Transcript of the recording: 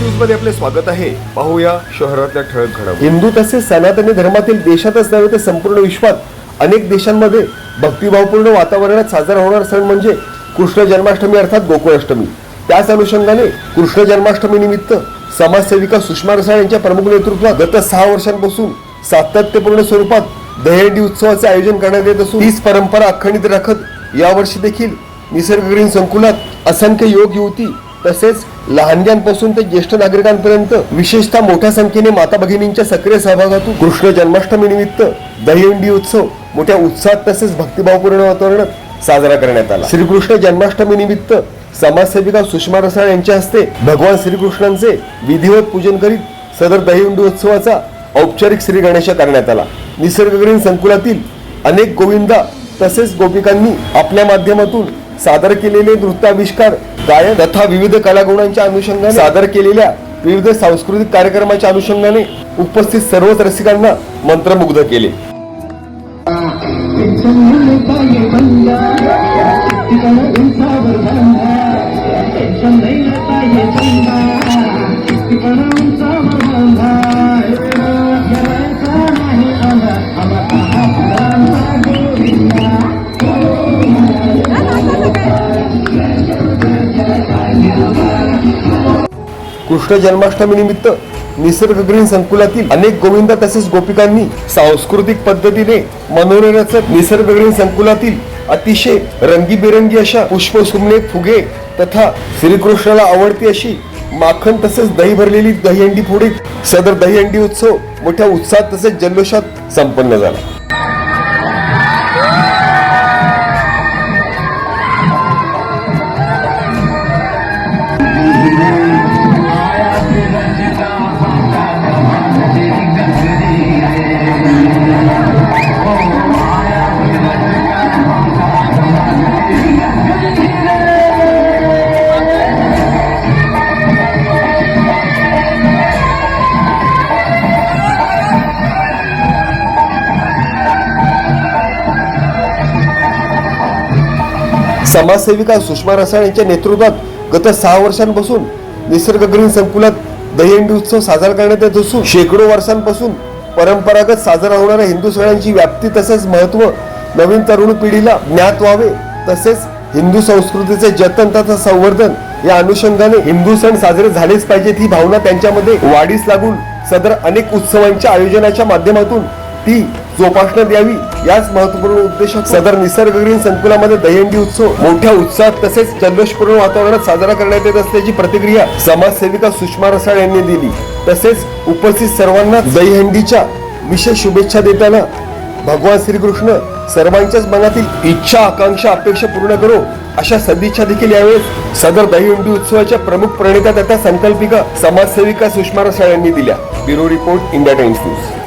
मध्ये आपले स्वागत आहे. पाहूया शहरातल्या ठळक घडामोडी. हिंदू तसेच सनातनी धर्मातील देशातच नव्हे तर संपूर्ण विश्वात अनेक देशांमध्ये भक्तिभावपूर्ण वातावरणात साजरा होणार सण म्हणजे कृष्ण जन्माष्टमी अर्थात गोकुळाष्टमी. त्याच अनुषंगाने कृष्ण जन्माष्टमी निमित्त समाजसेविका सुषमा रसाळ यांच्या प्रमुख नेतृत्वात गत सहा वर्षांपासून सातत्यपूर्ण स्वरूपात दहीहंडी उत्सवाचे आयोजन करण्यात येत असून हीच परंपरा अखंडित राखत यावर्षी देखील निसर्गग्रीन संकुलात असंख्य योग युवती तसेच लहानग्यांपासून ते ज्येष्ठ नागरिकांपर्यंत विशेषतः मोठ्या संख्येने माता भगिनींच्या सक्रिय सहभागातून कृष्ण जन्माष्टमी निमित्त दहीहंडी उत्सव मोठ्या उत्साहात तसेच भक्तिभावपूर्ण वातावरणात साजरा करण्यात आला. श्रीकृष्ण जन्माष्टमी निमित्त समाजसेविका सुषमा रसाळ यांच्या हस्ते भगवान श्रीकृष्णांचे विधिवत पूजन करीत सदर दहीहंडी उत्सवाचा औपचारिक श्री गणेश करण्यात आला. निसर्गग्रीन संकुलातील अनेक गोविंदा तसेच गोपिकांनी आपल्या माध्यमातून सादर केलेले नृत्याविष्कार गायन तथा विविध कलागुणांच्या अनुषंगाने सादर केलेल्या विविध सांस्कृतिक कार्यक्रमाच्या अनुषंगाने उपस्थित सर्वच रसिकांना मंत्रमुग्ध केले. कृष्ण जन्माष्टमी निमित्त निसर्गग्रीन संकुलातील अनेक गोविंदा तसेच गोपिकांनी सांस्कृतिक पद्धतीने मनोरंजक निसर्गग्रीन संकुलातील अतिशय रंगीबेरंगी अशा पुष्पसुमने फुगे तथा श्रीकृष्णाला आवडती अशी माखन तसेच दही भरलेली दहीहंडी फोडीत सदर दहीहंडी उत्सव मोठ्या उत्साहात तसेच जल्लोषात संपन्न झाला. समाजसेविका सुषमा रसाळ यांच्या नेतृत्वात गत सहा वर्षांपासून निसर्गग्रीन संकुलात दहीहंडी उत्सव साजरा करण्यात येत असून शेकडो वर्षांपासून परंपरागत साजरा होणाऱ्या हिंदू सणांची व्याप्ती तसेच महत्त्व नवीन तरुण पिढीला ज्ञात व्हावे तसेच हिंदू संस्कृतीचे जतन तथा संवर्धन या अनुषंगाने हिंदू सण साजरे झालेच पाहिजेत ही भावना त्यांच्यामध्ये वाढीस लागून सदर अनेक उत्सवांच्या आयोजनाच्या माध्यमातून ती जोपासना द्यावी याच महत्त्वपूर्ण उद्देशात सदर निसर्गग्रीन संकुलामध्ये दहीहंडी उत्सव मोठ्या उत्साहात तसेच जल्लोषपूर्ण वातावरणात साजरा करण्यात येत असल्याची प्रतिक्रिया समाजसेविका सुषमा रसाळ यांनी दिली. तसेच उपस्थित सर्वांना दहीहंडीच्या विशेष शुभेच्छा देताना भगवान श्रीकृष्ण सर्वांच्याच मनातील इच्छा आकांक्षा अपेक्षा पूर्ण करो अशा सदिच्छा देखील यावेळेस सदर दहीहंडी उत्सवाच्या प्रमुख प्रणेता तथा संकल्पिका समाजसेविका सुषमा रसाळ यांनी दिल्या. Bureau report India Times news.